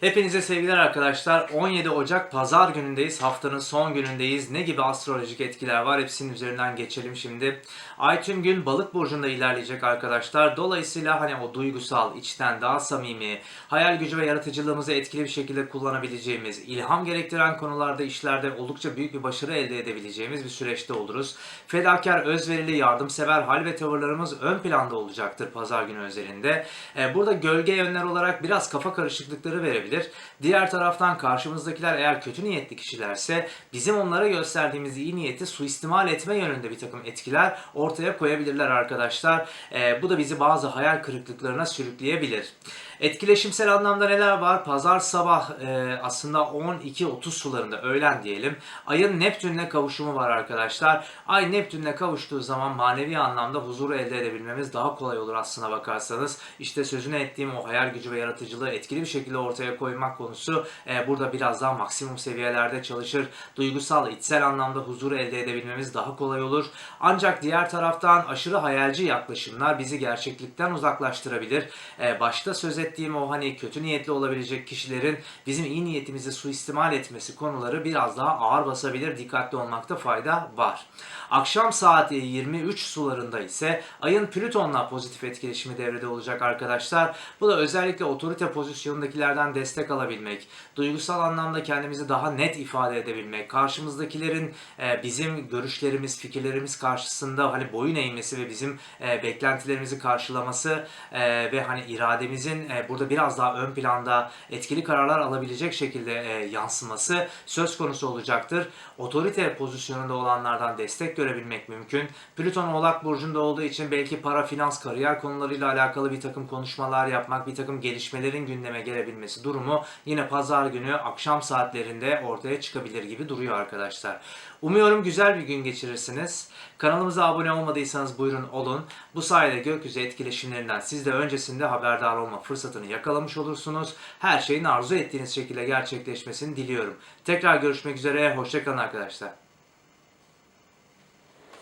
Hepinize sevgiler arkadaşlar. 17 Ocak Pazar günündeyiz. Haftanın son günündeyiz. Ne gibi astrolojik etkiler var? Hepsinin üzerinden geçelim şimdi. Ay tüm gün balık burcunda ilerleyecek arkadaşlar. Dolayısıyla hani o duygusal, içten daha samimi, hayal gücü ve yaratıcılığımızı etkili bir şekilde kullanabileceğimiz, ilham gerektiren konularda, işlerde oldukça büyük bir başarı elde edebileceğimiz bir süreçte oluruz. Fedakar, özverili, yardımsever hal ve tavırlarımız ön planda olacaktır pazar günü özelinde. Ee, Burada gölge yönler olarak biraz kafa karışıklıkları verebilir. Diğer taraftan karşımızdakiler eğer kötü niyetli kişilerse bizim onlara gösterdiğimiz iyi niyeti suistimal etme yönünde bir takım etkiler ortaya koyabilirler arkadaşlar. Ee, bu da bizi bazı hayal kırıklıklarına sürükleyebilir. Etkileşimsel anlamda neler var? Pazar sabah e, aslında 12.30 sularında öğlen diyelim. Ayın Neptün'le kavuşumu var arkadaşlar. Ay Neptün'le kavuştuğu zaman manevi anlamda huzuru elde edebilmemiz daha kolay olur aslına bakarsanız. İşte sözünü ettiğim o hayal gücü ve yaratıcılığı etkili bir şekilde ortaya koymak konusu e, burada biraz daha maksimum seviyelerde çalışır. Duygusal, içsel anlamda huzuru elde edebilmemiz daha kolay olur. Ancak diğer taraftan aşırı hayalci yaklaşımlar bizi gerçeklikten uzaklaştırabilir. E, başta söz ettiğim o hani kötü niyetli olabilecek kişilerin bizim iyi niyetimizi suistimal etmesi konuları biraz daha ağır basabilir. Dikkatli olmakta fayda var. Akşam saat 23 sularında ise ayın Plüton'la pozitif etkileşimi devrede olacak arkadaşlar. Bu da özellikle otorite pozisyonundakilerden destek alabilmek, duygusal anlamda kendimizi daha net ifade edebilmek, karşımızdakilerin e, bizim görüşlerimiz, fikirlerimiz karşısında hani boyun eğmesi ve bizim e, beklentilerimizi karşılaması e, ve hani irademizin burada biraz daha ön planda etkili kararlar alabilecek şekilde e, yansıması söz konusu olacaktır. Otorite pozisyonunda olanlardan destek görebilmek mümkün. Plüton Oğlak Burcu'nda olduğu için belki para, finans, kariyer konularıyla alakalı bir takım konuşmalar yapmak, bir takım gelişmelerin gündeme gelebilmesi durumu yine pazar günü akşam saatlerinde ortaya çıkabilir gibi duruyor arkadaşlar. Umuyorum güzel bir gün geçirirsiniz. Kanalımıza abone olmadıysanız buyurun olun. Bu sayede gökyüzü etkileşimlerinden siz de öncesinde haberdar olma fırsatını yakalamış olursunuz. Her şeyin arzu ettiğiniz şekilde gerçekleşmesini diliyorum. Tekrar görüşmek üzere. Hoşçakalın arkadaşlar.